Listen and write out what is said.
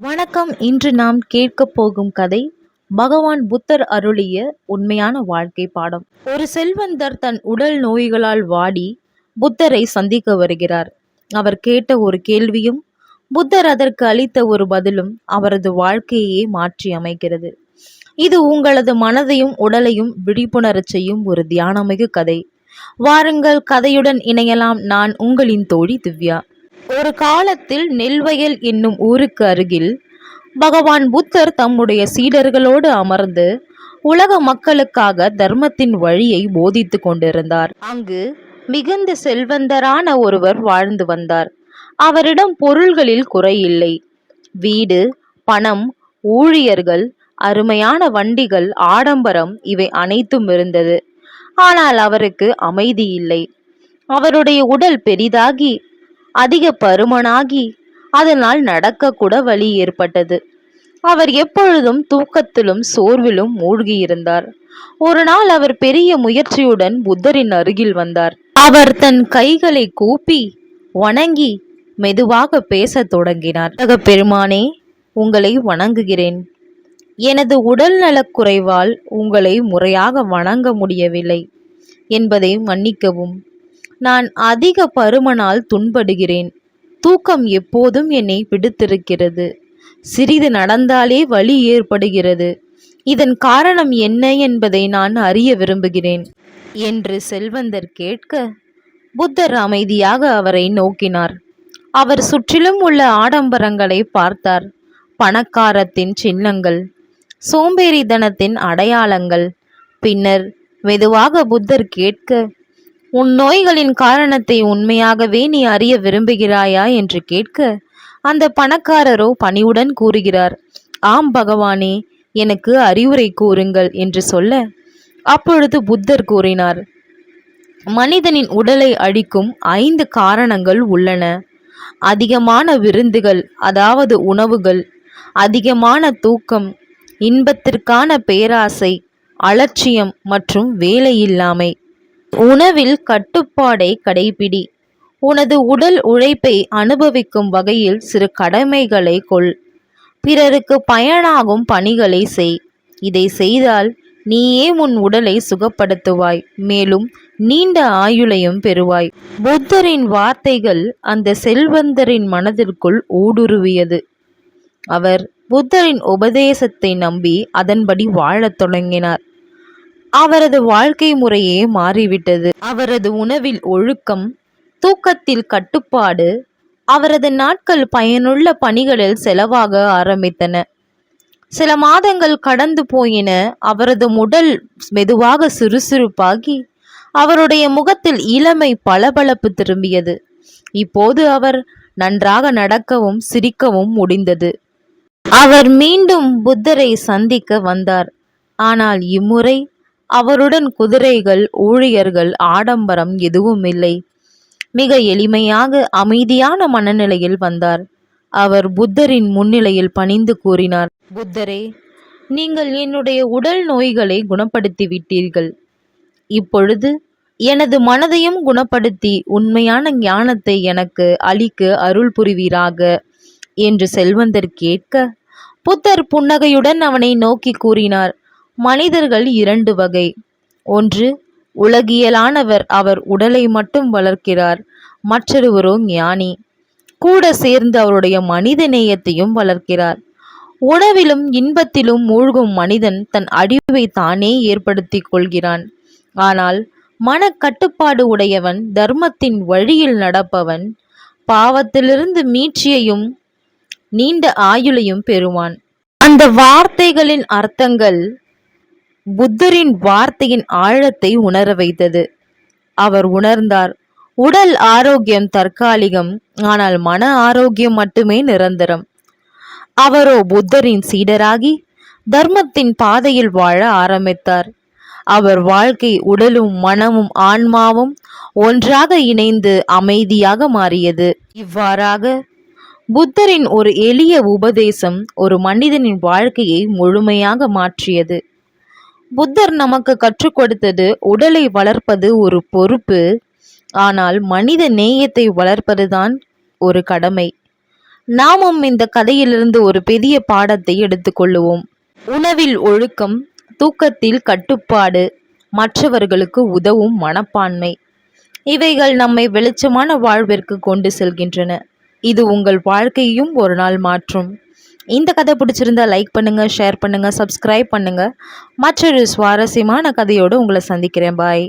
வணக்கம். இன்று நாம் கேட்கப் போகும் கதை பகவான் புத்தர் அருளிய உண்மையான வாழ்க்கை பாடம். ஒரு செல்வந்தர் தன் உடல் நோய்களால் வாடி புத்தரை சந்திக்க வருகிறார். அவர் கேட்ட ஒரு கேள்வியும் புத்தர் அதற்கு அளித்த ஒரு பதிலும் அவரது வாழ்க்கையே மாற்றி அமைக்கிறது. இது உங்களது மனதையும் உடலையும் விழிப்புணரச் செய்யும் ஒரு தியானமிகு கதை. வாருங்கள் கதையுடன் இணையலாம். நான் உங்களின் தோழி திவ்யா. ஒரு காலத்தில் நெல்வயல் என்னும் ஊருக்கு அருகில் பகவான் புத்தர் தம்முடைய சீடர்களோடு அமர்ந்து உலக மக்களுக்காக தர்மத்தின் வழியை போதித்து கொண்டிருந்தார். அங்கு மிகுந்த செல்வந்தரான ஒருவர் வாழ்ந்து வந்தார். அவரிடம் பொருள்களில் குறையில்லை. வீடு பணம் ஊழியர்கள் அருமையான வண்டிகள் ஆடம்பரம் இவை அனைத்தும் இருந்தது. ஆனால் அவருக்கு அமைதி இல்லை. அவருடைய உடல் பெரிதாகி அதிக பருமனாகி அதனால் நடக்கக்கூட வழி ஏற்பட்டது. அவர் எப்பொழுதும் தூக்கத்திலும் சோர்விலும் மூழ்கியிருந்தார். ஒரு நாள் அவர் பெரிய முயற்சியுடன் புத்தரின் அருகில் வந்தார். அவர் தன் கைகளை கூப்பி வணங்கி மெதுவாக பேசத் தொடங்கினார். "உலகப் பெருமானே உங்களை வணங்குகிறேன். எனது உடல் நலக்குறைவால் உங்களை முறையாக வணங்க முடியவில்லை என்பதை மன்னிக்கவும். நான் அதிக பருமனால் துன்படுகிறேன். தூக்கம் எப்போதும் என்னை பிடித்திருக்கிறது. சிறிது நடந்தாலே வலி ஏற்படுகிறது. இதன் காரணம் என்ன என்பதை நான் அறிய விரும்புகிறேன். என்று செல்வந்தர் கேட்க புத்தர் அமைதியாக அவரை நோக்கினார். அவர் சுற்றிலும் உள்ள ஆடம்பரங்களை பார்த்தார். பணக்காரத்தின் சின்னங்கள் சோம்பேறித்தனத்தின் அடையாளங்கள். பின்னர் மெதுவாக புத்தர் கேட்க உன் நோய்களின் காரணத்தை உண்மையாகவே நீ அறிய விரும்புகிறாயா என்று கேட்க அந்த பணக்காரரோ பணிவுடன் கூறுகிறார் ஆம் பகவானே எனக்கு அறிவுரை கூறுங்கள் என்று சொல்ல அப்பொழுது புத்தர் கூறினார் மனிதனின் உடலை அழிக்கும் ஐந்து காரணங்கள் உள்ளன. அதிகமான விருந்துகள் அதாவது உணவுகள் அதிகமான தூக்கம் இன்பத்திற்கான பேராசை அலட்சியம் மற்றும் வேலையில்லாமை. உணவில் கட்டுப்பாடை கடைபிடி. உனது உடல் உழைப்பை அனுபவிக்கும் வகையில் சிறு கடமைகளை கொள். பிறருக்கு பயனாகும் பணிகளை செய். இதை செய்தால் நீயே உன் உடலை சுகப்படுத்துவாய். மேலும் நீண்ட ஆயுளையும் பெறுவாய். புத்தரின் வார்த்தைகள் அந்த செல்வந்தரின் மனதிற்குள் ஊடுருவியது. அவர் புத்தரின் உபதேசத்தை நம்பி அதன்படி வாழத் தொடங்கினார். அவரது வாழ்க்கை முறையே மாறிவிட்டது. அவரது உணவில் ஒழுக்கம் தூக்கத்தில் கட்டுப்பாடு அவரது நாட்கள் பயனுள்ள பணிகளில் செலவாக ஆரம்பித்தன. சில மாதங்கள் கடந்து போயின. அவரது உடல் மெதுவாக சுறுசுறுப்பாகி அவருடைய முகத்தில் இளமை பளபளப்பு திரும்பியது. இப்போது அவர் நன்றாக நடக்கவும் சிரிக்கவும் முடிந்தது. அவர் மீண்டும் புத்தரை சந்திக்க வந்தார். ஆனால் இம்முறை அவருடன் குதிரைகள் ஊழியர்கள் ஆடம்பரம் எதுவும் இல்லை மிக எளிமையாக அமைதியான மனநிலையில் வந்தார். அவர் புத்தரின் முன்னிலையில் பணிந்து கூறினார் புத்தரே நீங்கள் என்னுடைய உடல் நோய்களை குணப்படுத்தி விட்டீர்கள் இப்பொழுது எனது மனதையும் குணப்படுத்தி உண்மையான ஞானத்தை எனக்கு அளிக்க அருள் புரிவீராக என்று செல்வந்தர் கேட்க புத்தர் புன்னகையுடன் அவனை நோக்கி கூறினார். மனிதர்கள் இரண்டு வகை. ஒன்று உலகியலானவர் அவர் உடலை மட்டும் வளர்க்கிறார். மற்றொருவரோ ஞானி. கூட சேர்ந்து அவருடைய மனித நேயத்தையும் வளர்க்கிறார். உணவிலும் இன்பத்திலும் மூழ்கும் மனிதன் தன் அழிவை தானே ஏற்படுத்தி கொள்கிறான். ஆனால் மனக்கட்டுப்பாடு உடையவன் தர்மத்தின் வழியில் நடப்பவன் பாவத்திலிருந்து மீட்சியையும் நீண்ட ஆயுளையும் பெறுவான். அந்த வார்த்தைகளின் அர்த்தங்கள் புத்தரின் வார்த்தையின் ஆழத்தை உணர வைத்தது. அவர் உணர்ந்தார் உடல் ஆரோக்கியம் தற்காலிகம் ஆனால் மன ஆரோக்கியம் மட்டுமே நிரந்தரம். அவரோ புத்தரின் சீடராகி தர்மத்தின் பாதையில் வாழ ஆரம்பித்தார். அவர் வாழ்க்கை உடலும் மனமும் ஆன்மாவும் ஒன்றாக இணைந்து அமைதியாக மாறியது. இவ்வாறாக புத்தரின் ஒரு எளிய உபதேசம் ஒரு மனிதனின் வாழ்க்கையை முழுமையாக மாற்றியது. புத்தர் நமக்கு கற்றுக் கொடுத்தது உடலை வளர்ப்பது ஒரு பொறுப்பு. ஆனால் மனித நேயத்தை வளர்ப்பதுதான் ஒரு கடமை. நாமும் இந்த கதையிலிருந்து ஒரு பெரிய பாடத்தை எடுத்துக்கொள்ளுவோம் உணவில் ஒழுக்கம் தூக்கத்தில் கட்டுப்பாடு மற்றவர்களுக்கு உதவும் மனப்பான்மை. இவைகள் நம்மை வெளிச்சமான வாழ்விற்கு கொண்டு செல்கின்றன. இது உங்கள் வாழ்க்கையையும் ஒரு நாள் மாற்றும். இந்த கதை பிடிச்சிருந்தா லைக் பண்ணுங்கள் ஷேர் பண்ணுங்கள் சப்ஸ்கிரைப் பண்ணுங்கள் மற்றொரு சுவாரஸ்யமான கதையோடு உங்களை சந்திக்கிறேன். பாய்